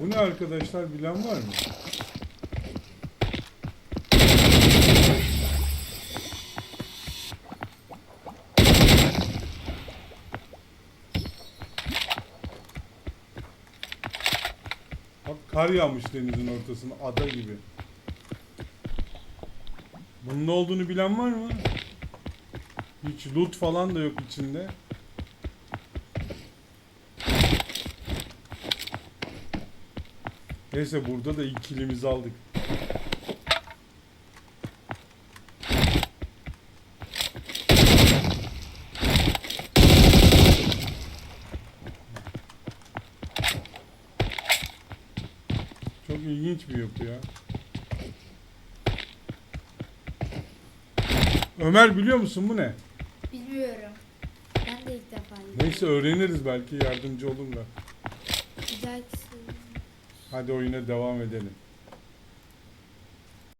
Bu ne arkadaşlar bilen var mı? Bak kar yağmış denizin ortasına ada gibi. Bunun ne olduğunu bilen var mı? Hiç loot falan da yok içinde. Neyse burada da ilk kilimizi aldık. Çok ilginç bir yapı ya. Ömer biliyor musun bu ne? Bilmiyorum. Ben de ilk defa. Neyse öğreniriz belki yardımcı olurlar. Dahaki Hadi oyuna devam edelim.